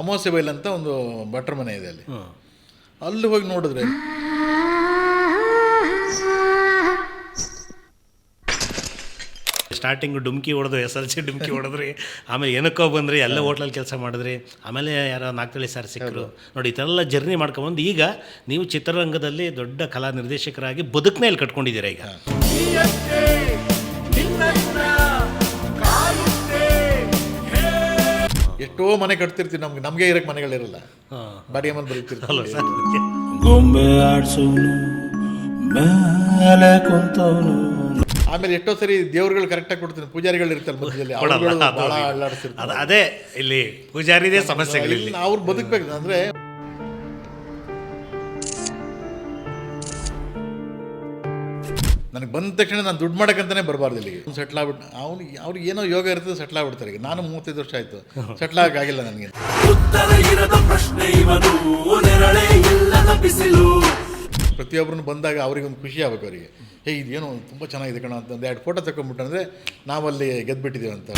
ಅಮಾವಾಸ್ಯೆ ಬೈಲ್ ಅಂತ ಒಂದು ಭಟ್ರ ಮನೆ ಇದೆ ಅಲ್ಲಿ. ಅಲ್ಲಿ ಹೋಗಿ ನೋಡಿದ್ರೆ ಸ್ಟಾರ್ಟಿಂಗ್ ಡುಮ್ಕಿ ಹೊಡೆದು ಎಸ್ ಎಲ್ ಸಿ ಡುಮ್ಕಿ ಹೊಡೆದ್ರಿ. ಆಮೇಲೆ ಏನಕ್ಕೋ ಬಂದ್ರಿ ಎಲ್ಲ ಹೋಟ್ಲಲ್ಲಿ ಕೆಲಸ ಮಾಡಿದ್ರಿ. ಆಮೇಲೆ ಯಾರೋ ನಾಲ್ಕಳಿ ಸರ್ ಸಿಕ್ಕರು. ನೋಡಿ ಈ ಥರ ಎಲ್ಲ ಜರ್ನಿ ಮಾಡ್ಕೊಂಬಂದು ಈಗ ನೀವು ಚಿತ್ರರಂಗದಲ್ಲಿ ದೊಡ್ಡ ಕಲಾ ನಿರ್ದೇಶಕರಾಗಿ ಬದುಕನೇ ಇಲ್ಲಿ ಕಟ್ಕೊಂಡಿದ್ದೀರಾ ಈಗ? ಎಷ್ಟೋ ಮನೆ ಕಟ್ತಿರ್ತೀವಿ ನಮ್ಗೆ ನಮಗೆ ಇರಕ್ಕೆ ಮನೆಗಳಿರಲ್ಲ ಬಾಡಿಗೆ ಮನೆ ಬರೀತಿರ್ತೀವಿ. ಗೊಂಬೆ ಆಡ್ಸೋನು ಮೇಲೆ ಕುಂತವನು ಆಮೇಲೆ ಎಷ್ಟೋ ಸರಿ ದೇವ್ರುಗಳು ಕರೆಕ್ಟಾಗಿ ಕೊಡ್ತೀನಿ ಪೂಜಾರಿಗಳು ಇರ್ತಾರೆ ಮಧ್ಯದಲ್ಲಿ ಅವ್ರುಗಳು ಭಾಳ ಅದೇ ಇಲ್ಲಿ ಪೂಜಾರಿದೇ ಸಮಸ್ಯೆಗಳಿಲ್ಲ. ಅವ್ರು ಬದುಕಬೇಕು. ಅಂದ್ರೆ ನನಗೆ ಬಂದ ತಕ್ಷಣ ನಾನು ದುಡ್ಡು ಮಾಡಕ್ಕಂತಾನೆ ಬರಬಾರ್ದು ಇಲ್ಲಿಗೆ. ಸೆಟ್ಲ್ ಆಗ್ಬಿಟ್ಟು ಅವ್ನು ಅವ್ರಿಗೆ ಏನೋ ಯೋಗ ಇರ್ತದೆ ಸೆಟ್ಲ್ ಆಗ್ಬಿಡ್ತಾರೆ ಈಗ. ನಾನು ಮೂವತ್ತೈದು ವರ್ಷ ಆಯಿತು. ಸೆಟ್ಲ್ ಆಗಿಲ್ಲ ನನಗೆ. ಉತ್ತರ ಇರದ ಪ್ರಶ್ನೆ ಇವನು ನೆರಳೇ ಪ್ರತಿಯೊಬ್ಬರನ್ನು ಬಂದಾಗ ಅವ್ರಿಗೊಂದು ಖುಷಿ ಆಗ್ಬೇಕು ಅವರಿಗೆ. ಹೇ ಇದೇನು ತುಂಬ ಚೆನ್ನಾಗಿದೆ ಕಣ ಅಂತ ಒಂದು ಎರಡು ಫೋಟೋ ತಗೊಂಡ್ಬಿಟ್ಟಂದ್ರೆ ನಾವಲ್ಲಿ ಗೆದ್ದುಬಿಟ್ಟಿದ್ದೀವಿ ಅಂತ.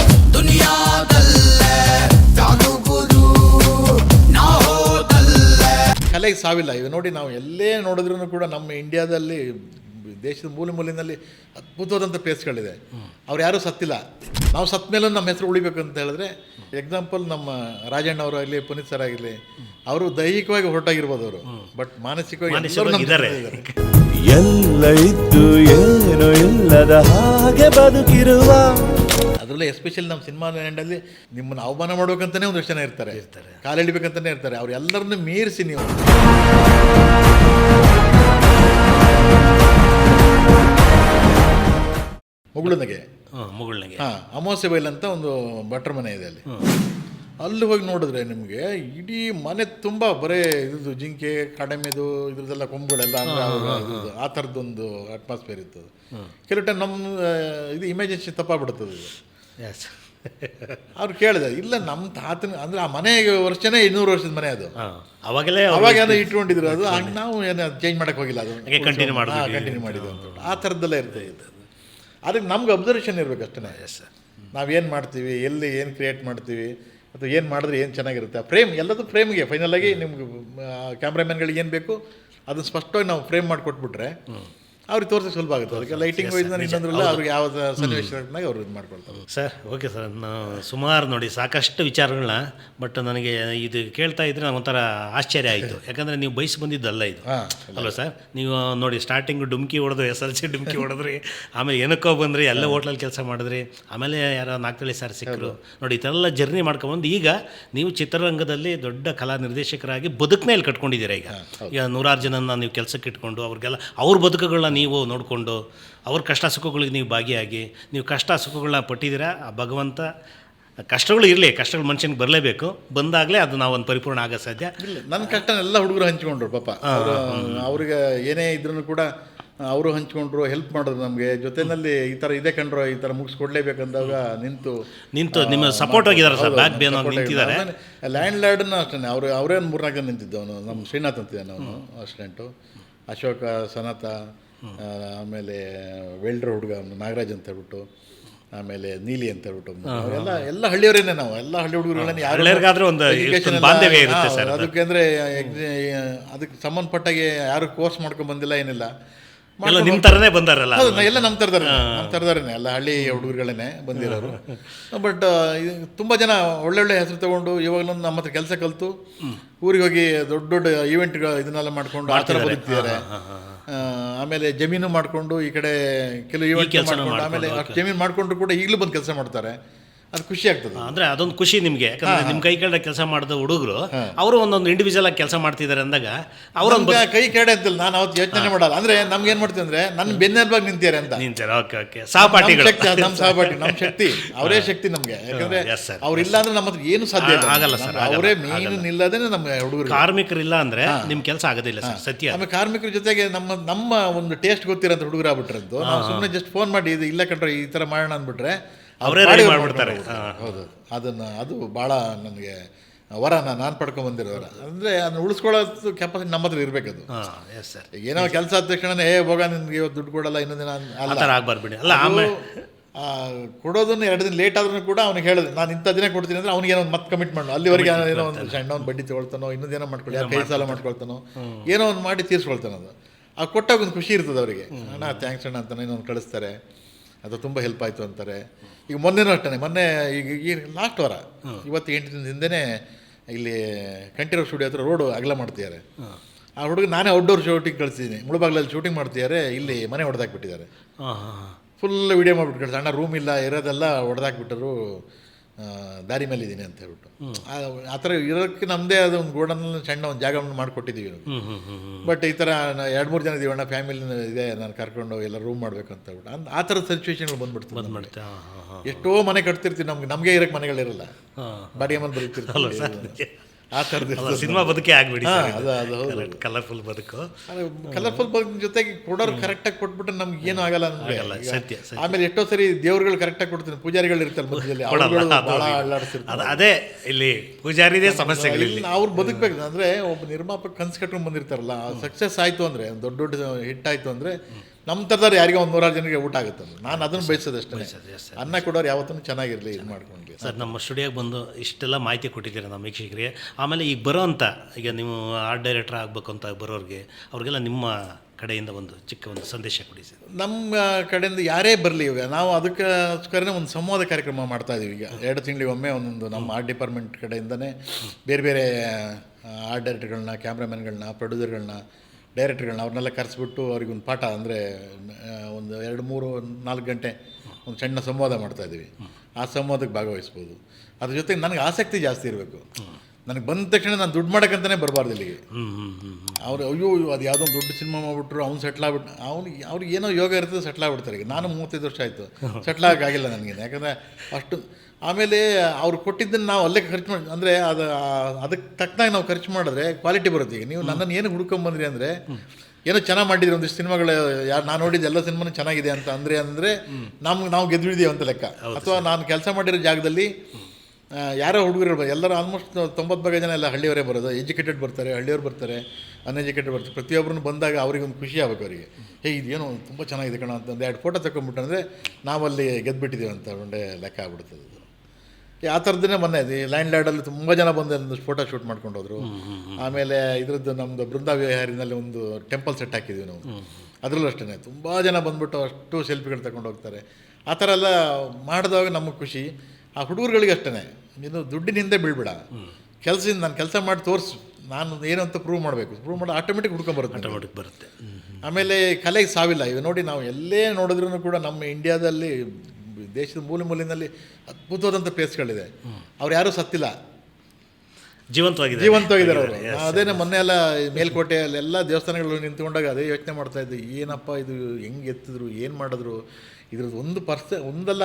ಕಲೆಗೆ ಸಾವಿಲ್ಲ. ಇವ ನೋಡಿ ನಾವು ಎಲ್ಲೇ ನೋಡಿದ್ರೂ ಕೂಡ ನಮ್ಮ ಇಂಡಿಯಾದಲ್ಲಿ ದೇಶದ ಮೂಲೆ ಮೂಲೆಯಲ್ಲಿ ಅದ್ಭುತವಾದಂಥ ಪ್ಲೇಸ್ಗಳಿದೆ ಅವ್ರು ಯಾರೂ ಸತ್ತಿಲ್ಲ. ನಾವು ಸತ್ತ ಮೇಲೆ ನಮ್ಮ ಹೆಸರು ಉಳಿಬೇಕು ಅಂತ ಹೇಳಿದ್ರೆ ಎಕ್ಸಾಂಪಲ್ ನಮ್ಮ ರಾಜಣ್ಣ ಅವರು ಆಗಲಿ ಪುನೀತ್ ಸರ್ ಆಗಿರಲಿ ಅವರು ದೈಹಿಕವಾಗಿ ಹೊರಟಾಗಿರ್ಬೋದು ಅವರು. ಬಟ್ ಮಾನಸಿಕವಾಗಿ. ಎಲ್ಲ ಇದ್ದು ಏನು ಇಲ್ಲದ ಹಾಗೆ ಬದುಕಿರುವ. ಅದರಲ್ಲೇ ಎಸ್ಪೆಷಲಿ ನಮ್ಮ ಸಿನಿಮಾ ಲ್ಯಾಂಡಲ್ಲಿ ನಿಮ್ಮನ್ನು ಅವಮಾನ ಮಾಡ್ಬೇಕಂತಲೇ ಒಂದಷ್ಟು ಜನ ಇರ್ತಾರೆ. ಇರ್ತಾರೆ. ಹಿಡಿಬೇಕಂತಲೇ ಇರ್ತಾರೆ. ಅವ್ರು ಎಲ್ಲರನ್ನು ಮೀರಿಸಿ ನೀವು. ಮುಗುಳನಗೆ. ಹಾಂ ಮುಗುಳ್ನಾಗೆ. ಹಾಂ ಅಮಾವಾಸ್ಯೆ ಬೈಲ್ ಅಂತ ಒಂದು ಭಟ್ರ ಮನೆ ಇದೆ ಅಲ್ಲಿ. ಅಲ್ಲಿ ಹೋಗಿ ನೋಡಿದ್ರೆ ನಿಮಗೆ ಇಡೀ ಮನೆ ತುಂಬ ಬರೇ ಇದ್ರದ್ದು ಜಿಂಕೆ ಕಡಮೆದು ಇದ್ರದ್ದೆಲ್ಲ ಕೊಂಬುಗಳೆಲ್ಲ ಆ ಥರದ್ದೊಂದು ಅಟ್ಮಾಸ್ಫಿಯರ್ ಇತ್ತು. ಕೆಲವು ಟೈಮ್ ನಮ್ಮ ಇದು ಇಮ್ಯಾಜಿನೇಷನ್ ತಪ್ಪಾಗ್ಬಿಡ್ತದೆ ಇದು ಅವ್ರು ಕೇಳಿದೆ ಇಲ್ಲ ನಮ್ಮ ತಾತನ ಅಂದ್ರೆ ಆ ಮನೆ ವರ್ಷನೇ ಇನ್ನೂರು ವರ್ಷದ ಮನೆ ಅದು. ಅವಾಗಲೇ ಅವಾಗ ಏನೋ ಇಟ್ಕೊಂಡಿದ್ರು ಅದು ನಾವು ಏನು ಚೇಂಜ್ ಮಾಡಕ್ಕೆ ಹೋಗಿಲ್ಲ ಅದು. ಹಾಗೆ ಮಾಡಿದ್ವಿ. ಕಂಟಿನ್ಯೂ ಮಾಡಿದ್ವಿ ಆ ಥರದ್ದೆಲ್ಲ ಇರ್ತದೆ. ಇದು ಅದಕ್ಕೆ ನಮ್ಗೆ ಅಬ್ಸರ್ವೇಷನ್ ಇರಬೇಕು ಅಷ್ಟೇ ಎಸ್ ಸರ್ ನಾವೇನು ಮಾಡ್ತೀವಿ, ಎಲ್ಲಿ ಏನು ಕ್ರಿಯೇಟ್ ಮಾಡ್ತೀವಿ, ಅಥವಾ ಏನು ಮಾಡಿದ್ರೆ ಏನು ಚೆನ್ನಾಗಿರುತ್ತೆ. ಆ ಫ್ರೇಮ್ ಎಲ್ಲದೂ ಫ್ರೇಮ್ಗೆ ಫೈನಲ್ ಆಗಿ ನಿಮ್ಗೆ ಕ್ಯಾಮ್ರಾಮನ್ಗಳಿಗೆ ಏನು ಬೇಕು, ಅದನ್ನು ಸ್ಪಷ್ಟವಾಗಿ ನಾವು ಫ್ರೇಮ್ ಮಾಡಿಕೊಟ್ಬಿಟ್ರೆ ಅವ್ರಿಗೆ ತೋರಿಸೋಕೆ ಸ್ವಲ್ಪ ಆಗುತ್ತೆ. ಅದಕ್ಕೆ ಲೈಟಿಂಗ್ ವೈಸ್ನ ಇನ್ನೊಂದ್ರಲ್ಲ ಅವ್ರಿಗೆ ಯಾವ ಸನ್ನಿವೇಶನಾಗ ಅವ್ರು ಇದು ಮಾಡ್ಕೊಳ್ತಾರೆ. ಸರ್ ಓಕೆ ಸರ್ ನಾನು ಸುಮಾರು ನೋಡಿ ಸಾಕಷ್ಟು ವಿಚಾರಗಳನ್ನ ಬಟ್ ನನಗೆ ಇದು ಕೇಳ್ತಾ ಇದ್ರೆ ನಂಗೆ ಒಂಥರ ಆಶ್ಚರ್ಯ ಆಯಿತು. ಯಾಕಂದರೆ ನೀವು ಬಯಸಿ ಬಂದಿದ್ದಲ್ಲ ಇದು. ಅಲ್ವಾ ಸರ್. ನೀವು ನೋಡಿ ಸ್ಟಾರ್ಟಿಂಗ್ ಡುಮ್ಕಿ ಹೊಡೆದು ಎಸ್ ಎಲ್ ಸಿ ಡುಮ್ಕಿ ಹೊಡೆದ್ರಿ ಆಮೇಲೆ ಏನಕ್ಕೋ ಬಂದ್ರಿ ಎಲ್ಲ ಹೋಟ್ಲಲ್ಲಿ ಕೆಲಸ ಮಾಡಿದ್ರಿ ಆಮೇಲೆ ಯಾರೋ ನಾಲ್ಕಳಿ ಸರ್ ಸಿಕ್ಕರು ನೋಡಿ ಈ ಥರ ಎಲ್ಲ ಜರ್ನಿ ಮಾಡ್ಕೊಂಬಂದು ಈಗ ನೀವು ಚಿತ್ರರಂಗದಲ್ಲಿ ದೊಡ್ಡ ಕಲಾ ನಿರ್ದೇಶಕರಾಗಿ ಬದುಕನೇ ಇಲ್ಲಿ ಕಟ್ಕೊಂಡಿದ್ದೀರಾ ಈಗ. ಈಗ ನೂರಾರು ಜನನ ನೀವು ಕೆಲಸಕ್ಕೆ ಇಟ್ಕೊಂಡು ಅವ್ರಿಗೆಲ್ಲ ಅವ್ರ ಬದುಕುಗಳನ್ನ ನೀವು ನೋಡಿಕೊಂಡು ಅವ್ರ ಕಷ್ಟ ಸುಖಗಳಿಗೆ ನೀವು ಭಾಗಿಯಾಗಿ ನೀವು ಕಷ್ಟ ಸುಖಗಳನ್ನ ಪಟ್ಟಿದ್ದೀರಾ? ಆ ಭಗವಂತ ಕಷ್ಟಗಳು ಇರಲಿ ಕಷ್ಟಗಳು ಮನುಷ್ಯನಿಗೆ ಬರಲೇಬೇಕು. ಬಂದಾಗಲೇ ಅದು ನಾವು ಒಂದು ಪರಿಪೂರ್ಣ ಆಗೋ ಸಾಧ್ಯ. ನನ್ನ ಕಷ್ಟ ಎಲ್ಲ ಹುಡುಗರು ಹಂಚ್ಕೊಂಡ್ರು ಪಾಪ. ಅವರು ಅವ್ರಿಗೆ ಏನೇ ಇದ್ರೂ ಕೂಡ ಅವರು ಹಂಚ್ಕೊಂಡ್ರು ಹೆಲ್ಪ್ ಮಾಡಿದ್ರು ನಮಗೆ. ಜೊತೆಯಲ್ಲಿ ಈ ಥರ ಇದೆ ಕಂಡ್ರು ಈ ಥರ ಮುಗಿಸ್ಕೊಡ್ಲೇಬೇಕಂದಾಗ ನಿಂತು ನಿಂತು ನಿಮ್ಮ ಸಪೋರ್ಟ್ ಆಗಿದ್ದಾರೆ ಸರ್ ಬ್ಯಾಕ್ ಬೇನ್ ನಿಂತಿದ್ದಾರೆ. ಲ್ಯಾಂಡ್ ಲಾರ್ಡ್ನ ಅಷ್ಟೇ ಅವರು ಅವರೇ ಒಂದು ಮೂರ್ನಾಲ್ಕು ನಿಂತಿದ್ದವನು ನಿಂತಿದ್ದು ಅವನು ನಮ್ಮ ಶ್ರೀನಾಥ್ ಅಂತಿದ್ದಾನೆ ಅವನು ಅಸ್ಟೆಂಟು ಅಶೋಕ ಸನತ ಆ, ಆಮೇಲೆ ವೆಲ್ಡರ್ ಹುಡುಗ ನಾಗರಾಜ್ ಅಂತ ಹೇಳ್ಬಿಟ್ಟು ಆಮೇಲೆ ನೀಲಿ ಅಂತ ಹೇಳ್ಬಿಟ್ಟು. ಎಲ್ಲ ಎಲ್ಲ ಹಳ್ಳಿಯವರೇನೆ ನಾವು. ಎಲ್ಲ ಹಳ್ಳಿ ಹುಡುಗರುಗಳನ್ನ ಯಾರು ಒಂದು ಅದಕ್ಕೆ ಅಂದರೆ ಅದಕ್ಕೆ ಸಂಬಂಧಪಟ್ಟಾಗೆ ಯಾರು ಕೋರ್ಸ್ ಮಾಡ್ಕೊಂಡು ಬಂದಿಲ್ಲ ಏನಿಲ್ಲ. ಎಲ್ಲ ನಿಮ್ಮ ಥರನೇ ಬಂದಾರಲ್ಲ ಹೌದು ಎಲ್ಲ ನಮ್ಮ ಥರದಾರೆ ನಮ್ಮ ಥರದಾರೇನೆ ಎಲ್ಲ ಹಳ್ಳಿ ಹುಡುಗರುಗಳೇ ಬಂದಿರೋರು. ಬಟ್ ತುಂಬ ಜನ ಒಳ್ಳೊಳ್ಳೆ ಹೆಸರು ತಗೊಂಡು ಇವಾಗಲೂ ನಮ್ಮ ಹತ್ರ ಕೆಲಸ ಕಲಿತು ಊರಿಗೆ ಹೋಗಿ ದೊಡ್ಡ ದೊಡ್ಡ ಈವೆಂಟ್ಗಳು ಇದನ್ನೆಲ್ಲ ಮಾಡ್ಕೊಂಡು ಆ ಥರ ಬದುಕ್ತಿದ್ದಾರೆ. ಆಮೇಲೆ ಜಮೀನು ಮಾಡಿಕೊಂಡು ಈ ಕಡೆ ಕೆಲವು ಈವೆಂಟ್ ಮಾಡಿಕೊಂಡು ಆಮೇಲೆ ಜಮೀನು ಮಾಡಿಕೊಂಡು ಕೂಡ ಈಗಲೂ ಬಂದು ಕೆಲಸ ಮಾಡ್ತಾರೆ. ಅದು ಖುಷಿ ಆಗ್ತದೆ. ಅಂದ್ರೆ ಅದೊಂದು ಖುಷಿ ನಿಮಗೆ. ಯಾಕಂದ್ರೆ ನಿಮ್ಮ ಕೈ ಕೆಳಗೆ ಕೆಲಸ ಮಾಡಿದ ಹುಡುಗರು ಅವರು ಒಂದೊಂದು ಇಂಡಿವಿಜುವಲ್ ಆಗಿ ಕೆಲಸ ಮಾಡ್ತಿದ್ದಾರೆ ಅಂದಾಗ ಅವರೊಂದು ಕೈ ಕೆಡೆ ಅಂತಿಲ್ಲ ನಾನು ಅವತ್ತು ಯೋಚನೆ ಮಾಡಲ್ಲ. ಅಂದ್ರೆ ನಮ್ಗೆ ಏನು ಮಾಡ್ತೀವಿ ಅಂದ್ರೆ ನನ್ನ ಬೆನ್ನೆಲ್ಬಾಗಿ ನಿಂತಿದ್ದಾರೆ ಅಂತ. ನಿಂತಾರೆ? Okay okay. ಸಹಪಾಠಿಗಳು. ನಮ್ಮ ಸಹಪಾಠಿ ನಮ್ಮ ಶಕ್ತಿ. ಅವರೇ ಶಕ್ತಿ ನಮ್ಗೆ. ಯಾಕಂದ್ರೆ ಅವ್ರ ಇಲ್ಲ ಅಂದ್ರೆ ನಮ್ಮ ಹತ್ರ ಏನು ಸಾಧ್ಯ ಆಗಲ್ಲ ಸರ್ ಅವರೇ ಮೇನ್ ನಿಲ್ಲದೇನೆ ನಮ್ಮ ಹುಡುಗರು. ಕಾರ್ಮಿಕರು ಇಲ್ಲ ಅಂದ್ರೆ ನಿಮ್ಮ ಕೆಲಸ ಆಗೋದಿಲ್ಲ ಸರ್ ಸತ್ಯ ಆಮೇಲೆ ಕಾರ್ಮಿಕರ ಜೊತೆಗೆ ನಮ್ಮ ನಮ್ಮ ಒಂದು ಟೇಸ್ಟ್ ಗೊತ್ತಿರೋಂಥ ಹುಡುಗರು ಆಗ್ಬಿಟ್ರಂತು ನಾವು ಸುಮ್ಮನೆ ಜಸ್ಟ್ ಫೋನ್ ಮಾಡಿ ಇದು ಇಲ್ಲ ಕಂಡ್ರೆ ಈ ತರ ಮಾಡೋಣ ಅಂದ್ಬಿಟ್ರೆ ಅವ್ರು ರೆಡಿ ಮಾಡಿಬಿಡ್ತಾರೆ. ಹೌದು ಅದನ್ನ ಅದು ಭಾಳ ನನಗೆ ವರ ನಾನು ಪಡ್ಕೊಂಡು ಬಂದಿರೋ ವರ ಅಂದ್ರೆ ಅದನ್ನ ಉಳಿಸ್ಕೊಳ್ಳೋದು ಕೆಪಾಸಿಟಿ ನಮ್ಮ ಹತ್ರ ಇರಬೇಕದು ಹಾಂ ಎಸ್ ಸರ್ ಏನೋ ಕೆಲಸ ಆದ ತಕ್ಷಣ ಏ ಹೋಗ ನಿನ್ಗೆ ಇವತ್ತು ದುಡ್ಡು ಕೊಡಲ್ಲ ಇನ್ನೊಂದು ದಿನ ಆ ಅಲ್ಲ. ಥರ ಆಗ್ಬಾರ್ದು ಬಿಡಿ ಅಲ್ಲ ಆಮೇಲೆ ಆ, ಕೊಡೋದನ್ನು ಎರಡು ದಿನ ಲೇಟ್ ಆದ್ರೂ ಕೂಡ ಅವ್ನಿಗೆ ಹೇಳಿದೆ ನಾನು ಇಂಥ ದಿನ ಕೊಡ್ತೀನಿ ಅಂದರೆ ಅವ್ನಿಗೆ ಏನೋ ಒಂದು ಮತ್ತೆ ಕಮಿಟ್ ಮಾಡು ಅಲ್ಲಿವರೆಗೆ ಏನೋ ಒಂದು ಸಣ್ಣ ಒಂದು ಬಡ್ಡಿ ತೊಗೊಳ್ತಾನೋ ಇನ್ನೊಂದೇನೋ ಮಾಡ್ಕೊಳ್ಳಿ ಕೈ ಸಾಲ ಮಾಡ್ಕೊಳ್ತಾನೋ. ಏನೋ ಒಂದು ಮಾಡಿ ತೀರಿಸ್ಕೊಳ್ತಾನೆ ಅದು. ಆ ಕೊಟ್ಟಾಗ ಒಂದು ಖುಷಿ ಇರ್ತದೆ ಅವರಿಗೆ. ಅಣ್ಣ ಥ್ಯಾಂಕ್ಸ್ ಅಣ್ಣ ಅಂತ ಇನ್ನೊಂದು ಕಳಿಸ್ತಾರೆ. ಅದು ತುಂಬ ಹೆಲ್ಪ್ ಆಯಿತು ಅಂತಾರೆ. ಈಗ ಮೊನ್ನೆ ಅಷ್ಟೇ ಮೊನ್ನೆ ಈಗ ಈ ಲಾಸ್ಟ್ ವಾರ ಇವತ್ತು ಎಂಟು ದಿನದ ಹಿಂದೆ ಇಲ್ಲಿ ಕಂಠೀರವ ಸ್ಟುಡಿಯೋ ಹತ್ರ ರೋಡು ಅಗಲ ಮಾಡ್ತಿದ್ದಾರೆ. ಆ ಹುಡುಗ ನಾನೇ ಔಟ್ಡೋರ್ ಶೂಟಿಂಗ್ ಕಳಿಸಿದ್ದೀನಿ. ಮುಳುಬಾಗ್ಲಲ್ಲಿ ಶೂಟಿಂಗ್ ಮಾಡ್ತಿದ್ದಾರೆ ಇಲ್ಲಿ ಮನೆ ಹೊಡೆದಾಕ್ಬಿಟ್ಟಿದ್ದಾರೆ. ಫುಲ್ ವಿಡಿಯೋ ಮಾಡಿಬಿಟ್ಟು ಕಳಿಸಿ ಅಣ್ಣ ರೂಮ್ ಇಲ್ಲ ಇರೋದೆಲ್ಲ ಹೊಡೆದಾಕ್ಬಿಟ್ಟರು. ದಾರಿ ಮೇಲೆ ಇದ್ದೀನಿ ಅಂತ ಹೇಳ್ಬಿಟ್ಟು. ಆ- ಥರ ಇರೋಕ್ಕೆ ನಮ್ಮದೇ ಆದ ಒಂದು ಗೋಡನಲ್ಲಿ ಸಣ್ಣ ಒಂದು ಜಾಗವನ್ನು ಮಾಡಿಕೊಟ್ಟಿದ್ದೀವಿ ಬಟ್ ಈ ಥರ ಎರಡು ಮೂರು ಜನ ಇದೀವಣ್ಣ ಫ್ಯಾಮಿಲಿ ಇದೆ ನಾನು ಕರ್ಕೊಂಡು ಎಲ್ಲ ರೂಮ್ ಮಾಡಬೇಕು ಅಂತ ಹೇಳ್ಬಿಟ್ಟು. ಅಂದ್- ಆ ಥರದ ಸಿಚುವೇಶನ್ಗಳು ಬಂದ್ಬಿಡ್ತು ಎಷ್ಟೋ ಮನೆ ಕಟ್ತಿರ್ತೀವಿ ನಮ್ಗೆ. ನಮಗೆ ಇರೋಕ್ಕೆ ಮನೆಗಳಿರಲ್ಲ. ಬಾಡಿಗೆ ಮನೆ ಬರೀತಿರ್ತೀವಿ. ಆ ಅಲ್ಲ ಸಿನಿಮಾ ಬದುಕೇ ಆಗ್ಬಿಡಿ ಅದು ಅದು ಹೌದು. ಕಲರ್ಫುಲ್ ಬದುಕು. ಕಲರ್ಫುಲ್ ಬದುಕಿನ ಜೊತೆಗೆ ಕೊಡೋರು ಕರೆಕ್ಟಾಗಿ ಕೊಟ್ಬಿಟ್ರೆ ನಮ್ಗೆ ಏನು ಆಗಲ್ಲ ಅಂದ್ರೆ ಆಗಲ್ಲ, ಸತ್ಯ. ಆಮೇಲೆ ಎಷ್ಟೋ ಸರಿ ದೇವ್ರುಗಳು ಕರೆಕ್ಟಾಗಿ ಕೊಡ್ತೀನಿ ಪೂಜಾರಿಗಳು ಇರ್ತಾರೆ ಮಧ್ಯದಲ್ಲಿ. ಅದು ಭಾಳ ಅದು. ಅದೇ ಇಲ್ಲಿ ಪೂಜಾರಿದೇ ಸಮಸ್ಯೆಗಳಿಲ್ಲಿ ಅವ್ರು ಬದುಕಬೇಕು. ಅಂದ್ರೆ ಒಬ್ಬ ನಿರ್ಮಾಪಕ ಕನ್ಸು ಕಟ್ಕೊಂಡು ಬಂದಿರ್ತಾರಲ್ಲ ಸಕ್ಸಸ್ ಆಯಿತು ಅಂದರೆ ದೊಡ್ಡ ದೊಡ್ಡ ಹಿಟ್ ಆಯಿತು ಅಂದರೆ ನಮ್ಮ ಥರದವ್ರು ಯಾರಿಗೋ ಒಂದು ನೂರಾರು ಜನರಿಗೆ ಊಟ ಆಗುತ್ತೆ ನಾನು ಅದನ್ನು ಬಯಸೋದಷ್ಟೇ. ಅಷ್ಟೇ ಅನ್ನ ಕೊಡೋರು ಯಾವತ್ತೂ ಚೆನ್ನಾಗಿರಲಿ ಇದು ಮಾಡ್ಕೊಂಡು ಸರ್ ನಮ್ಮ ಸ್ಟುಡಿಯೋಗೆ ಬಂದು ಇಷ್ಟೆಲ್ಲ ಮಾಹಿತಿ ಕೊಟ್ಟಿದ್ದೀರ ನಮ್ಮ ವೀಕ್ಷಕರಿಗೆ. ಆಮೇಲೆ ಈಗ ಬರೋ ಅಂತ ಈಗ ನೀವು ಆರ್ಟ್ ಡೈರೆಕ್ಟರ್ ಆಗಬೇಕು ಅಂತ ಬರೋರಿಗೆ ಅವ್ರಿಗೆಲ್ಲ ನಿಮ್ಮ ಕಡೆಯಿಂದ ಒಂದು ಚಿಕ್ಕ ಒಂದು ಸಂದೇಶ ಕೊಡಿ ಸರ್. ನಮ್ಮ ಕಡೆಯಿಂದ ಯಾರೇ ಬರಲಿ ಇವಾಗ ನಾವು ಅದಕ್ಕೋಸ್ಕರನೇ ಒಂದು ಸಂವಾದ ಕಾರ್ಯಕ್ರಮ ಮಾಡ್ತಾ ಇದ್ದೀವಿ ಈಗ. ಎರಡು ತಿಂಗಳಿಗೆ ಒಮ್ಮೆ ಒಂದೊಂದು ನಮ್ಮ ಆರ್ಟ್ ಡಿಪಾರ್ಟ್ಮೆಂಟ್ ಕಡೆಯಿಂದನೇ ಬೇರೆ ಬೇರೆ ಆರ್ಟ್ ಡೈರೆಕ್ಟರ್ಗಳನ್ನ ಕ್ಯಾಮ್ರಾಮನ್ಗಳನ್ನ ಪ್ರೊಡ್ಯೂಸರ್ಗಳನ್ನ ಡೈರೆಕ್ಟರ್ಗಳನ್ನ ಅವ್ರನ್ನೆಲ್ಲ ಕರೆಸ್ಬಿಟ್ಟು ಅವ್ರಿಗೊಂದು ಪಾಠ ಅಂದರೆ ಒಂದು ಎರಡು ಮೂರು ನಾಲ್ಕು ಗಂಟೆ ಒಂದು ಸಣ್ಣ ಸಂವಾದ ಮಾಡ್ತಾಯಿದ್ದೀವಿ ಆ ಸಂವಾದಕ್ಕೆ ಭಾಗವಹಿಸ್ಬೋದು. ಅದ್ರ ಜೊತೆಗೆ ನನಗೆ ಆಸಕ್ತಿ ಜಾಸ್ತಿ ಇರಬೇಕು. ನನಗೆ ಬಂದ ತಕ್ಷಣ ನಾನು ದುಡ್ಡು ಮಾಡೋಕ್ಕಂತಲೇ ಬರಬಾರ್ದು ಇಲ್ಲಿಗೆ. ಅವ್ರು ಅಯ್ಯೋ ಅದು ಯಾವುದೋ ದೊಡ್ಡ ಸಿನಿಮಾ ಮಾಡ್ಬಿಟ್ರು ಅವ್ನು ಸೆಟ್ಲ್ ಆಗ್ಬಿಟ್ಟು ಅವ್ನು ಅವ್ರಿಗೆ ಏನೋ ಯೋಗ ಇರ್ತದೆ ಸೆಟ್ಲ್ ಆಗ್ಬಿಡ್ತಾರೆ ಈಗ. ನಾನು ಮೂವತ್ತೈದು ವರ್ಷ ಆಯಿತು. ಸೆಟ್ಲ್ ಆಗೋಕ್ಕಾಗಿಲ್ಲ ನನಗೆ. ಯಾಕಂದರೆ ಅಷ್ಟು ಆಮೇಲೆ ಅವ್ರು ಕೊಟ್ಟಿದ್ದನ್ನು ನಾವು ಅಲ್ಲೇ ಖರ್ಚು ಮಾಡಿ ಅಂದರೆ ಅದು ಅದಕ್ಕೆ ತಕ್ಕನಾಗಿ ನಾವು ಖರ್ಚು ಮಾಡಿದ್ರೆ ಕ್ವಾಲಿಟಿ ಬರುತ್ತೆ ಈಗ. ನೀವು ನನ್ನನ್ನು ಏನು ಹುಡ್ಕೊಂಬಂದ್ರಿ ಅಂದರೆ ಏನೋ ಚೆನ್ನಾಗಿ ಮಾಡಿದ್ರಿ ಒಂದಿಷ್ಟು ಸಿನಿಮಾಗಳು ಯಾರು ನಾನು ನೋಡಿದ ಎಲ್ಲ ಸಿನಿಮಾನು ಚೆನ್ನಾಗಿದೆ ಅಂತ ಅಂದರೆ ಅಂದರೆ ನಮ್ಗೆ ನಾವು ಗೆದ್ದಿದ್ದೀವಿ ಅಂತ ಲೆಕ್ಕ. ಅಥವಾ ನಾನು ಕೆಲಸ ಮಾಡಿರೋ ಜಾಗದಲ್ಲಿ ಯಾರೋ ಹುಡುಗರು ಎಲ್ಲರೂ ಆಲ್ಮೋಸ್ಟ್ ತೊಂಬತ್ತು ಭಾಗ ಜನ ಎಲ್ಲ ಹಳ್ಳಿಯವರೇ ಬರೋದು. ಎಜುಕೇಟೆಡ್ ಬರ್ತಾರೆ ಹಳ್ಳಿಯವ್ರು ಬರ್ತಾರೆ ಅನ್ಎಜುಕೇಟೆಡ್ ಬರ್ತಾರೆ. ಪ್ರತಿಯೊಬ್ಬರು ಬಂದಾಗ ಅವ್ರಿಗೆ ಒಂದು ಖುಷಿ ಆಗಬೇಕು ಅವರಿಗೆ. ಹೇ ಇದೇನೋ ತುಂಬ ಚೆನ್ನಾಗಿದೆ ಕಣ ಅಂತಂದು ಎರಡು ಫೋಟೋ ತಗೊಂಡ್ಬಿಟ್ಟಂದರೆ ನಾವಲ್ಲಿ ಗೆದ್ದುಬಿಟ್ಟಿದ್ದೀವಿ ಅಂತ ಒಂದೇ ಲೆಕ್ಕ ಆಗ್ಬಿಡ್ತದೆ ಅದು. ಆ ಥರದ್ದೇ ಮೊನ್ನೆ ಲ್ಯಾಂಡ್ ಲ್ಯಾಂಡಲ್ಲಿ ತುಂಬ ಜನ ಬಂದು ಒಂದು ಫೋಟೋ ಶೂಟ್ ಮಾಡ್ಕೊಂಡು ಹೋದ್ರು ಆಮೇಲೆ ಇದ್ರದ್ದು ನಮ್ಮದು ಬೃಂದಾವಿಹಾರಿನಲ್ಲಿ ಒಂದು ಟೆಂಪಲ್ ಸೆಟ್ ಹಾಕಿದ್ವಿ ನಾವು. ಅದರಲ್ಲೂ ಅಷ್ಟೇ ತುಂಬ ಜನ ಬಂದ್ಬಿಟ್ಟು ಅಷ್ಟು ಸೆಲ್ಫಿಗಳು ತಗೊಂಡು ಹೋಗ್ತಾರೆ ಆ ಥರ ಎಲ್ಲ ಮಾಡಿದಾಗ ನಮಗೆ ಖುಷಿ. ಆ ಹುಡುಗರುಗಳಿಗೆ ಅಷ್ಟೇ ನೀನು ದುಡ್ಡಿನಿಂದ ಬೀಳ್ಬೇಡ. ಕೆಲಸದಿಂದ ನಾನು ಕೆಲಸ ಮಾಡಿ ತೋರಿಸು ನಾನು ಏನು ಅಂತ ಪ್ರೂವ್ ಮಾಡಬೇಕು. ಪ್ರೂವ್ ಮಾಡಿ ಆಟೋಮೆಟಿಕ್ ಹುಡ್ಕೊಂಬರುತ್ತೆ ಬರುತ್ತೆ. ಆಟೋಮೆಟಿಕ್ ಬರುತ್ತೆ. ಆಮೇಲೆ ಕಲೆಗೆ ಸಾವಿಲ್ಲ. ಇವ ನೋಡಿ ನಾವು ಎಲ್ಲೇ ನೋಡಿದ್ರೂ ಕೂಡ ನಮ್ಮ ಇಂಡಿಯಾದಲ್ಲಿ ದೇಶದ ಮೂಲೆ ಮೂಲೆಯಲ್ಲಿ ಅದ್ಭುತವಾದಂಥ ಪ್ಲೇಸ್ಗಳಿದೆ ಅವ್ರು ಯಾರೂ ಸತ್ತಿಲ್ಲ. ಜೀವಂತವಾಗಿದೆ ಜೀವಂತವಾಗಿದ್ದಾರೆ ಅವರು. ಅದೇನೇ ಮೊನ್ನೆ ಎಲ್ಲ ಮೇಲ್ಕೋಟೆಯಲ್ಲಿ ಮೇಲ್ಕೋಟೆ ಅಲ್ಲೆಲ್ಲ ದೇವಸ್ಥಾನಗಳು ನಿಂತ್ಕೊಂಡಾಗ ಅದೇ ಯೋಚನೆ ಮಾಡ್ತಾ ಇದ್ದೆ. ಏನಪ್ಪ ಇದು ಹೆಂಗೆ ಎತ್ತಿದ್ರು ಏನು ಮಾಡಿದ್ರು? ಇದ್ರದ್ದು ಒಂದು ಪರ್ಸ ಒಂದಲ್ಲ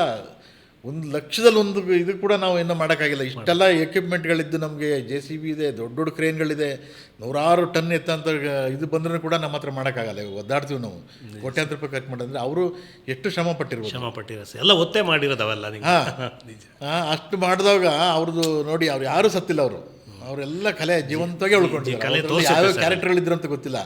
ಒಂದು ಲಕ್ಷದಲ್ಲಿ ಒಂದು ಇದು ಕೂಡ ನಾವು ಇನ್ನೂ ಮಾಡೋಕ್ಕಾಗಿಲ್ಲ. ಇಷ್ಟೆಲ್ಲ ಎಕ್ವಿಪ್ಮೆಂಟ್ಗಳಿದ್ದು ನಮಗೆ ಜೆ ಸಿ ಬಿ ಇದೆ ದೊಡ್ಡ ದೊಡ್ಡ ಕ್ರೇನ್ಗಳಿದೆ. ನೂರಾರು ಟನ್ ಎತ್ತಂತ ಇದು ಬಂದರೂ ಕೂಡ ನಮ್ಮ ಹತ್ರ ಮಾಡೋಕ್ಕಾಗಲ್ಲ. ಒದ್ದಾಡ್ತೀವಿ ನಾವು. ಕೋಟ್ಯಾಂತರ ರೂಪಾಯಿ ಖರ್ಚು ಮಾಡಿದ್ರೆ ಅವರು ಎಷ್ಟು ಶ್ರಮ ಪಟ್ಟಿರ್ಬೋದು. ಶ್ರಮ ಪಟ್ಟಿರೋ ಎಲ್ಲ ಒತ್ತೆ ಮಾಡಿರೋದವೆಲ್ಲ ಹಾಂ. ಅಷ್ಟು ಮಾಡಿದಾಗ ಅವ್ರದ್ದು ನೋಡಿ ಅವ್ರು ಯಾರೂ ಸತ್ತಿಲ್ಲ ಅವರು. ಅವರೆಲ್ಲ ಕಲೆ ಜೀವಂತವಾಗಿ ಉಳ್ಕೊಂಡಿದ್ದಾರೆ. ಸರ್. ಕ್ಯಾರೆಕ್ಟರ್ಗಳಿದ್ರು ಅಂತ ಗೊತ್ತಿಲ್ಲ.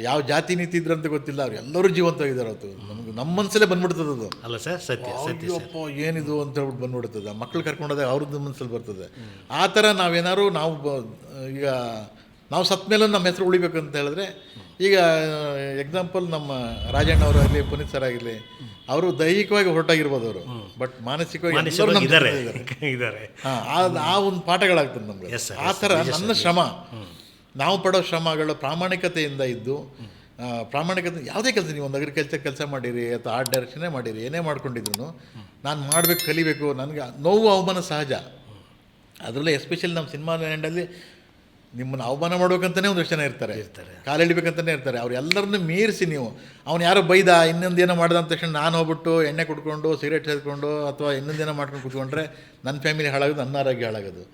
ಯಾವ ಜಾತಿ ನೀತಿ ಇದ್ರಂತ ಅಂತ ಗೊತ್ತಿಲ್ಲ. ಅವ್ರು ಎಲ್ಲರೂ ಜೀವಂತವಾಗಿದ್ದಾರೆ ಅವತ್ತು. ನಮ್ಗೆ ನಮ್ಮ ಮನಸ್ಸಲ್ಲೇ ಬಂದ್ಬಿಡ್ತದೆ ಅದು. ಅಲ್ಲ ಸರ್ ಸತ್ಯ ಅಯ್ಯಪ್ಪ ಏನಿದು ಅಂತ ಹೇಳ್ಬಿಟ್ಟು ಬಂದ್ಬಿಡ್ತದೆ. ಮಕ್ಳು ಕರ್ಕೊಂಡೋದಾಗ ಅವ್ರದ್ದು ಮನಸ್ಸಲ್ಲಿ ಬರ್ತದೆ. ಆ ಥರ ನಾವೇನಾದ್ರು ನಾವು ಈಗ ನಾವು ಸತ್ತ ಮೇಲೆ ನಮ್ಮ ಹೆಸರು ಉಳಿಬೇಕು ಅಂತ ಹೇಳಿದ್ರೆ ಈಗ ಎಕ್ಸಾಂಪಲ್ ನಮ್ಮ ರಾಜಣ್ಣ ಅವರಾಗಲಿ ಪುನೀತ್ ಸರ್ ಆಗಿರಲಿ ಅವರು ದೈಹಿಕವಾಗಿ ಹೊರಟಾಗಿರ್ಬೋದು ಅವರು. ಬಟ್ ಮಾನಸಿಕವಾಗಿ ಇದ್ದಾರೆ. ಆ- ಒಂದು ಪಾಠಗಳಾಗ್ತದೆ ನಮ್ಗೆ. ಆ ಥರ ನನ್ನ ಶ್ರಮ. ನಾವು ಪಡೋ ಶ್ರಮಗಳು ಪ್ರಾಮಾಣಿಕತೆಯಿಂದ ಇದ್ದು ಪ್ರಾಮಾಣಿಕತೆ ಯಾವುದೇ ಕೆಲಸ ನೀವು ಒಂದು ಅಗ್ರಿಕಲ್ಚರ್ ಕೆಲಸ ಮಾಡಿರಿ ಅಥವಾ ಆರ್ಟ್ ಡೈರೆಕ್ಷನೇ ಮಾಡಿರಿ ಏನೇ ಮಾಡ್ಕೊಂಡಿದ್ರು ನಾನು ಮಾಡಬೇಕು ಕಲಿಬೇಕು ನನಗೆ ನೋವು ಅವಮಾನ ಸಹಜ. ಅದರಲ್ಲೇ ಎಸ್ಪೆಷಲಿ ನಮ್ಮ ಸಿನಿಮಾ ಲ್ಯಾಂಡಲ್ಲಿ ನಿಮ್ಮನ್ನು ಅವಮಾನ ಮಾಡ್ಬೇಕಂತಲೇ ಒಂದಷ್ಟು ಜನ ಇರ್ತಾರೆ. ಇರ್ತಾರೆ. ಕಾಲೆಳಿಬೇಕಂತಲೇ ಇರ್ತಾರೆ. ಅವ್ರು ಎಲ್ಲರನ್ನೂ ಮೀರಿಸಿ ನೀವು. ಅವ್ನು ಯಾರೋ ಬೈದ ಇನ್ನೊಂದು ಏನೋ ಮಾಡ್ದ ಅಂತ ತಕ್ಷಣ ನಾನು ಹೋಗ್ಬಿಟ್ಟು ಎಣ್ಣೆ ಕುಡ್ಕೊಂಡು ಸಿಗರೇಟ್ ಸೇರಿಕೊಂಡು ಅಥವಾ ಇನ್ನೊಂದೇನೋ ಮಾಡ್ಕೊಂಡು ಕುತ್ಕೊಂಡ್ರೆ ನನ್ನ ಫ್ಯಾಮಿಲಿ ಹಾಳಾಗೋದು ನನ್ನ ಆರೋಗ್ಯ ಹಾಳಾಗೋದು.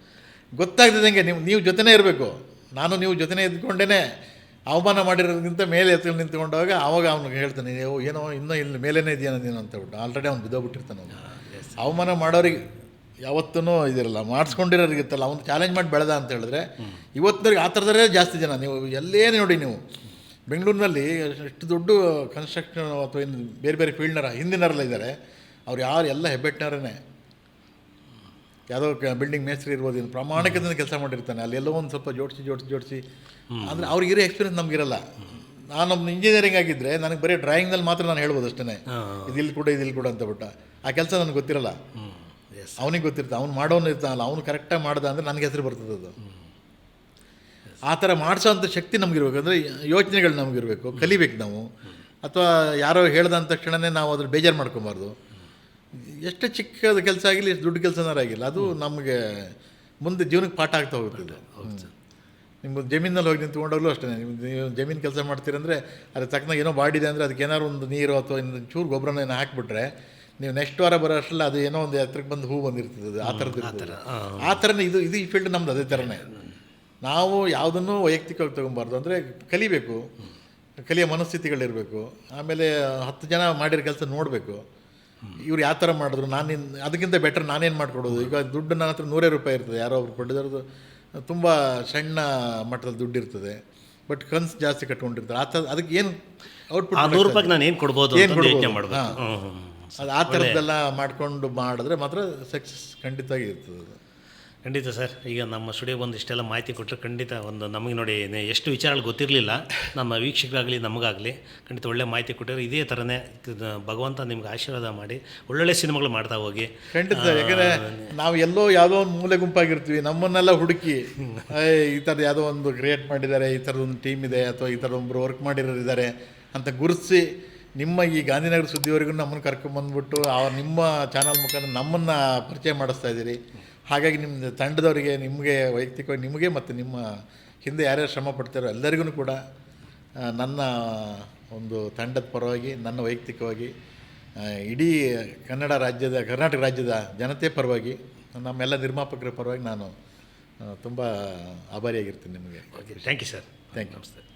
ಗೊತ್ತಾಗ್ತದಂಗೆ ನೀವು ನೀವು ಜೊತೆನೇ ಇರಬೇಕು. ನಾನು ನೀವು ಜೊತೆನೇ ಇದ್ಕೊಂಡೇ ಅವಮಾನ ಮಾಡಿರೋದಕ್ಕಿಂತ ಮೇಲೆ ಎತ್ತು ನಿಂತ್ಕೊಂಡಾಗ ಆವಾಗ ಅವ್ನಿಗೆ ಹೇಳ್ತಾನೆ ನೀವು ಏನೋ ಇನ್ನೂ ಇಲ್ಲಿ ಮೇಲೇನೇ ಇದೆಯಾ ನೀನು? ಅಂತ ಹೇಳ್ಬಿಟ್ಟು. ಆಲ್ರೆಡಿ ಅವ್ನು ಬಿದ್ದೋಗ್ಬಿಟ್ಟಿರ್ತಾನೆ ಅವನು. ಅವಮಾನ ಮಾಡೋರಿಗೆ ಯಾವತ್ತೂ ಇದಿರಲ್ಲ. ಮಾಡಿಸ್ಕೊಂಡಿರೋರಿಗಿತ್ತಲ್ಲ. ಅವ್ನು ಚಾಲೆಂಜ್ ಮಾಡಿ ಬೆಳೆದ ಅಂತ ಹೇಳಿದ್ರೆ ಇವತ್ತಿನವ್ರಿಗೆ ಆ ಥರದರೇ ಜಾಸ್ತಿ ಜನ. ನೀವು ಎಲ್ಲೇ ನೋಡಿ ನೀವು. ಬೆಂಗಳೂರಿನಲ್ಲಿ ಎಷ್ಟು ದೊಡ್ಡ ಕನ್ಸ್ಟ್ರಕ್ಷನ್ ಅಥವಾ ಇನ್ನು ಬೇರೆ ಬೇರೆ ಫೀಲ್ಡ್ನರ ಹಿಂದಿನರಲ್ಲ ಇದ್ದಾರೆ. ಅವ್ರು ಯಾರು ಎಲ್ಲ ಹೆಬ್ಬೆಟ್ಟಿನವರೇ ಯಾವುದೋ ಬಿಲ್ಡಿಂಗ್ ಮೇಸ್ತ್ರಿ ಇರ್ಬೋದು ಇನ್ನು ಪ್ರಾಮಾಣಿಕದಿಂದ ಕೆಲಸ ಮಾಡಿರ್ತಾನೆ. ಅಲ್ಲಿ ಎಲ್ಲೋ ಒಂದು ಸ್ವಲ್ಪ ಜೋಡಿಸಿ ಜೋಡಿಸಿ ಜೋಡಿಸಿ. ಅಂದರೆ ಅವ್ರಿಗಿರೋ ಎಕ್ಸ್ಪೀರಿಯನ್ಸ್ ನಮಗಿರಲ್ಲ. ನಾನು ನಮ್ಮ ಇಂಜಿನಿಯರಿಂಗ್ ಆಗಿದ್ದರೆ ನನಗೆ ಬರೀ ಡ್ರಾಯಿಂಗ್ನಲ್ಲಿ ಮಾತ್ರ ನಾನು ಹೇಳ್ಬೋದು ಅಷ್ಟೇ ಇದಿಲ್ಲಿ ಕೂಡ ಇದಿಲ್ಲಿ ಕೂಡ ಅಂತ ಬಿಟ್ಟ. ಆ ಕೆಲಸ ನನಗೆ ಗೊತ್ತಿರಲ್ಲ. ಎಸ್ ಅವನಿಗೆ ಗೊತ್ತಿರ್ತ ಅವ್ನು ಮಾಡೋನು ಇರ್ತಾನಲ್ಲ. ಅವನು ಕರೆಕ್ಟಾಗಿ ಮಾಡ್ದ ಅಂದರೆ ನನಗೆ ಹೆಸರು ಬರ್ತದೆ ಅದು. ಆ ಥರ ಮಾಡಿಸೋಂಥ ಶಕ್ತಿ ನಮಗಿರ್ಬೇಕು. ಅಂದರೆ ಯೋಚನೆಗಳು ನಮಗಿರಬೇಕು. ಕಲಿಬೇಕು ನಾವು. ಅಥವಾ ಯಾರೋ ಹೇಳ್ದಂತ ತಕ್ಷಣವೇ ನಾವು ಅದ್ರ ಬೇಜಾರು ಮಾಡ್ಕೊಬಾರ್ದು. ಎಷ್ಟು ಚಿಕ್ಕದ ಕೆಲಸ ಆಗಿಲ್ಲ ಎಷ್ಟು ದುಡ್ಡು ಕೆಲಸನಾರು ಆಗಿಲ್ಲ. ಅದು ನಮಗೆ ಮುಂದೆ ಜೀವನಕ್ಕೆ ಪಾಠ ಆಗ್ತಾ ಹೋಗ್ತದೆ ನಿಮ್ಮ ಜಮೀನಲ್ಲಿ ಹೋಗಿ ನಿಂತ್ಕೊಂಡಾಗಲೂ ಅಷ್ಟೇ. ನೀವು ಜಮೀನು ಕೆಲಸ ಮಾಡ್ತೀರಂದರೆ ಅದ್ರ ತಕ್ಕನಾಗ ಏನೋ ಬಾಡಿದೆ ಅಂದರೆ ಅದಕ್ಕೆ ಏನಾದ್ರು ಒಂದು ನೀರು ಅಥವಾ ಇನ್ನು ಚೂರು ಗೊಬ್ಬರನ ಏನೋ ಹಾಕಿಬಿಟ್ರೆ ನೀವು ನೆಕ್ಸ್ಟ್ ವಾರ ಬರೋ ಅಷ್ಟರಲ್ಲಿ ಅದು ಏನೋ ಒಂದು ಎತ್ತರಕ್ಕೆ ಬಂದು ಹೂ ಬಂದಿರ್ತದೆ ಅದು ಆ ಥರದ್ದು ಆ ಥರನೇ ಇದು ಇದು ಈ ಫೀಲ್ಡ್ ನಮ್ದು ಅದೇ ಥರನೇ. ನಾವು ಯಾವುದನ್ನು ವೈಯಕ್ತಿಕವಾಗಿ ತೊಗೊಬಾರ್ದು. ಅಂದರೆ ಕಲಿಬೇಕು. ಕಲಿಯೋ ಮನಸ್ಥಿತಿಗಳಿರಬೇಕು. ಆಮೇಲೆ ಹತ್ತು ಜನ ಮಾಡಿರೋ ಕೆಲಸ ನೋಡಬೇಕು. ಇವ್ರು ಯಾವ ಥರ ಮಾಡಿದ್ರು? ನಾನಿನ್ ಅದಕ್ಕಿಂತ ಬೆಟರ್ ನಾನೇನು ಮಾಡಿಕೊಡೋದು? ಈಗ ದುಡ್ಡು ನನ್ನ ಹತ್ರ ನೂರೇ ರೂಪಾಯಿ ಇರ್ತದೆ. ಯಾರೋ ಅವ್ರು ಕೊಟ್ಟಿರೋದು ತುಂಬ ಸಣ್ಣ ಮಟ್ಟದಲ್ಲಿ ದುಡ್ಡು ಇರ್ತದೆ. ಬಟ್ ಕನ್ಸು ಜಾಸ್ತಿ ಕಟ್ಕೊಂಡಿರ್ತಾರೆ. ಆ ಥರ ಅದಕ್ಕೆ ಏನು ಔಟ್ಪುಟ್ ನೂರು ರೂಪಾಯಿಗೆ ನಾನು ಏನು ಕೊಡ್ಬೋದು ಯೋಚನೆ ಅದು ಆ ಥರದ್ದೆಲ್ಲ ಮಾಡಿಕೊಂಡು ಮಾಡಿದ್ರೆ ಮಾತ್ರ ಸಕ್ಸಸ್ ಖಂಡಿತವಾಗಿ ಇರ್ತದೆ ಖಂಡಿತ ಸರ್. ಈಗ ನಮ್ಮ ಸ್ಟುಡಿಯೋ ಬಂದು ಇಷ್ಟೆಲ್ಲ ಮಾಹಿತಿ ಕೊಟ್ಟರೆ ಖಂಡಿತ ಒಂದು ನಮಗೆ ನೋಡಿ ಎಷ್ಟು ವಿಚಾರಗಳು ಗೊತ್ತಿರಲಿಲ್ಲ. ನಮ್ಮ ವೀಕ್ಷಕರಾಗಲಿ ನಮಗಾಗಲಿ ಖಂಡಿತ ಒಳ್ಳೆ ಮಾಹಿತಿ ಕೊಟ್ಟಿರೋ ಇದೇ ಥರನೇ ಭಗವಂತ ನಿಮ್ಗೆ ಆಶೀರ್ವಾದ ಮಾಡಿ ಒಳ್ಳೊಳ್ಳೆ ಸಿನಿಮಾಗಳು ಮಾಡ್ತಾ ಹೋಗಿ. ಖಂಡಿತ ಯಾಕಂದರೆ ನಾವು ಎಲ್ಲೋ ಯಾವುದೋ ಒಂದು ಮೂಲೆ ಗುಂಪಾಗಿರ್ತೀವಿ. ನಮ್ಮನ್ನೆಲ್ಲ ಹುಡುಕಿ. ಈ ಥರದ್ದು ಯಾವುದೋ ಒಂದು ಕ್ರಿಯೇಟ್ ಮಾಡಿದ್ದಾರೆ. ಈ ಥರದೊಂದು ಒಂದು ಟೀಮ್ ಇದೆ ಅಥವಾ ಈ ಥರ ಒಬ್ಬರು ವರ್ಕ್ ಮಾಡಿರೋರು ಇದ್ದಾರೆ ಅಂತ ಗುರುತಿಸಿ ನಿಮ್ಮ ಈ ಗಾಂಧಿನಗರ ಸುದ್ದಿವರೆಗೂ ನಮ್ಮನ್ನು ಕರ್ಕೊಂಬಂದ್ಬಿಟ್ಟು ಆ ನಿಮ್ಮ ಚಾನಲ್ ಮುಖಾಂತರ ನಮ್ಮನ್ನು ಪರಿಚಯ ಮಾಡಿಸ್ತಾ ಇದ್ದೀರಿ. ಹಾಗಾಗಿ ನಿಮ್ಮ ತಂಡದವರಿಗೆ ನಿಮಗೆ ವೈಯಕ್ತಿಕವಾಗಿ ನಿಮಗೆ ಮತ್ತು ನಿಮ್ಮ ಹಿಂದೆ ಯಾರ್ಯಾರು ಶ್ರಮ ಪಡ್ತಾರೋ ಎಲ್ಲರಿಗೂ ಕೂಡ ನನ್ನ ಒಂದು ತಂಡದ ಪರವಾಗಿ ನನ್ನ ವೈಯಕ್ತಿಕವಾಗಿ ಇಡೀ ಕನ್ನಡ ರಾಜ್ಯದ ಕರ್ನಾಟಕ ರಾಜ್ಯದ ಜನತೆ ಪರವಾಗಿ ನಮ್ಮೆಲ್ಲ ನಿರ್ಮಾಪಕರ ಪರವಾಗಿ ನಾನು ತುಂಬ ಆಭಾರಿಯಾಗಿರ್ತೀನಿ ನಿಮಗೆ. Okay thank you sir thank you ನಮಸ್ತೆ